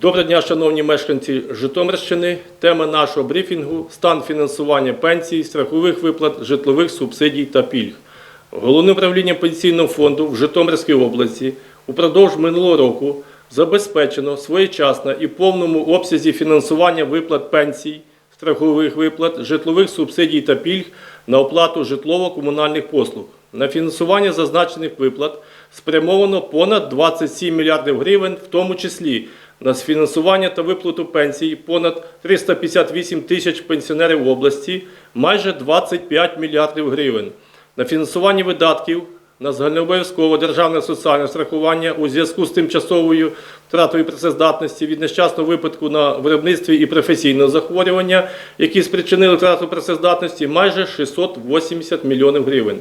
Доброго дня, шановні мешканці Житомирщини. Тема нашого брифінгу стан фінансування пенсій, страхових виплат, житлових субсидій та пільг. Головне управління пенсійного фонду в Житомирській області упродовж минулого року забезпечено своєчасно і в повному обсязі фінансування виплат пенсій, страхових виплат, житлових субсидій та пільг на оплату житлово-комунальних послуг. На фінансування зазначених виплат спрямовано понад 27 мільярдів гривень, в тому числі на фінансування та виплату пенсій понад 358 тисяч пенсіонерів області, майже 25 мільярдів гривень. На фінансування видатків на загальнообов'язкове державне соціальне страхування у зв'язку з тимчасовою втратою працездатності від нещасного випадку на виробництві і професійного захворювання, які спричинили втрату працездатності, майже 680 мільйонів гривень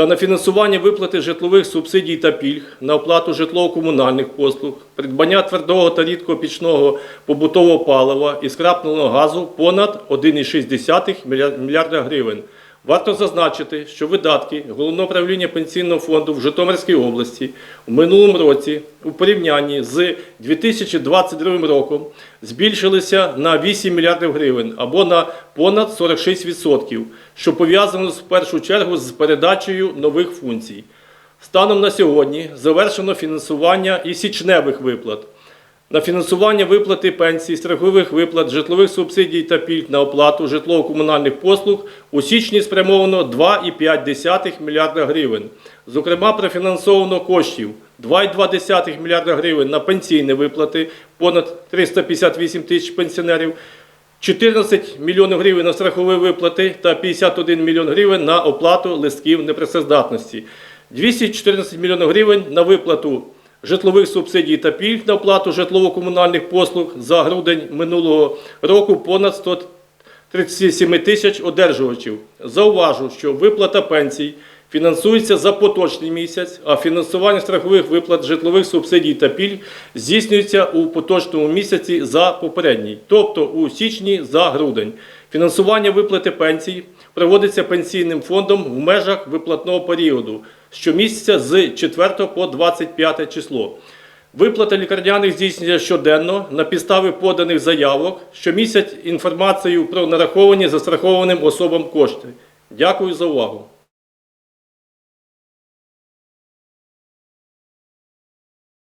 та на фінансування виплати житлових субсидій та пільг на оплату житлово-комунальних послуг, придбання твердого та рідкого пічного побутового палива і скрапленого газу понад 1,6 мільяр- мільярда гривень. Варто зазначити, що видатки Головного управління пенсійного фонду в Житомирській області у минулому році у порівнянні з 2022 роком збільшилися на 8 мільярдів гривень або на понад 46%, що пов'язано в першу чергу з передачею нових функцій. Станом на сьогодні завершено фінансування і січневих виплат. На фінансування виплати пенсій, страхових виплат, житлових субсидій та пільг на оплату житлово-комунальних послуг у січні спрямовано 2,5 мільярда гривень. Зокрема, профінансовано коштів 2,2 мільярда гривень на пенсійні виплати понад 358 тисяч пенсіонерів, 14 мільйонів гривень на страхові виплати та 51 мільйон гривень на оплату листків непрацездатності, 214 мільйонів гривень на виплату житлових субсидій та пільг на оплату житлово-комунальних послуг за грудень минулого року понад 137 тисяч одержувачів. Зауважу, що виплата пенсій фінансується за поточний місяць, а фінансування страхових виплат житлових субсидій та пільг здійснюється у поточному місяці за попередній, тобто у січні за грудень. Фінансування виплати пенсій проводиться пенсійним фондом в межах виплатного періоду щомісяця з 4 по 25 число. Виплата лікарняних здійснюється щоденно на підставі поданих заявок, що містять інформацію про нараховані застрахованим особам кошти. Дякую за увагу.